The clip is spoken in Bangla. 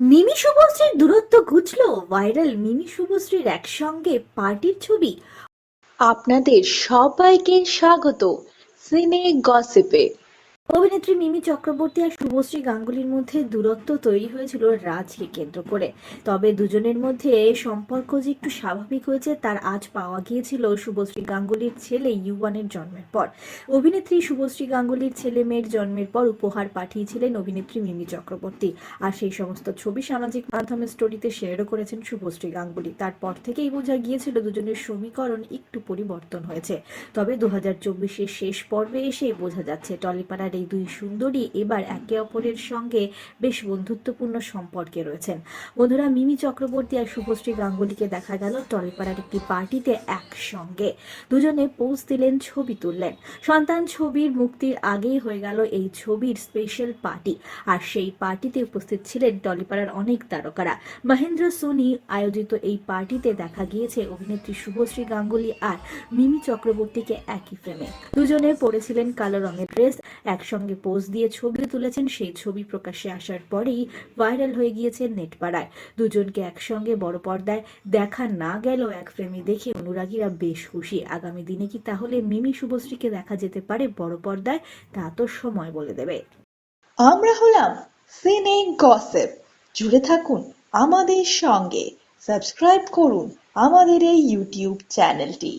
মিমি শুভশ্রীর দূরত্ব ঘুচলো। ভাইরাল মিমি শুভশ্রীর একসঙ্গে পার্টির ছবি। আপনাদের সবাইকে স্বাগত। সিনে গসিপে। অভিনেত্রী মিমি চক্রবর্তী আর শুভশ্রী গাঙ্গুলির মধ্যে দূরত্ব তৈরি হয়েছিল রাজকে কেন্দ্র করে। তবে দুজনের মধ্যে সম্পর্ক যে একটু স্বাভাবিক হয়েছে, তার আজ পাওয়া গিয়েছিল শুভশ্রী গাঙ্গুলির ছেলে ইউয়ানের জন্মের পর। অভিনেত্রী শুভশ্রী গাঙ্গুলির ছেলে মেয়ের জন্মের পর উপহার পাঠিয়েছিলেন অভিনেত্রী মিমি চক্রবর্তী। আর সেই সমস্ত ছবি সামাজিক মাধ্যমে স্টোরিতে শেয়ারও করেছেন শুভশ্রী গাঙ্গুলি। তারপর থেকেই বোঝা গিয়েছিল দুজনের সমীকরণ একটু পরিবর্তন হয়েছে। তবে দু হাজার শেষ পর্বে এসে বোঝা যাচ্ছে টলিপাড়ার এই দুই সুন্দরী এবার একে অপরের সঙ্গে বেশ বন্ধুত্বপূর্ণ সম্পর্কে রয়েছেন। বন্ধুরা, মিমি চক্রবর্তী আর শুভশ্রী গাঙ্গুলিকে দেখা গেল টলিপাড়ার একটি পার্টিতে একসঙ্গে। দুজনে পোজ দিলেন, ছবি তুললেন। সন্তান ছবির মুক্তির আগেই হয়ে গেল এই ছবির স্পেশাল পার্টি আর সেই পার্টিতে উপস্থিত ছিলেন টলিপাড়ার অনেক তারকারা। মহেন্দ্র সোনি আয়োজিত এই পার্টিতে দেখা গিয়েছে অভিনেত্রী শুভশ্রী গাঙ্গুলি আর মিমি চক্রবর্তীকে একই ফ্রেমে দুজনে পরেছিলেন কালো রঙের ড্রেস একসঙ্গে পোজ দিয়ে ছবি তুলেছেন, সেই ছবি প্রকাশ্যে আসার পরেই ভাইরাল হয়ে গিয়েছে নেটপাড়ায়। দুজনকে একসঙ্গে বড় পর্দায় দেখা না গেলেও এক ফ্রেমে দেখে অনুরাগীরা বেশ খুশি। আগামী দিনে কি তাহলে মিমি শুভশ্রীকে দেখা যেতে পারে বড় পর্দায়? তা তো সময় বলে দেবে। আমরা হলাম সিনে গসেপ জুড়ে থাকুন আমাদের সঙ্গে। সাবস্ক্রাইব করুন আমাদের এই ইউটিউব চ্যানেলটি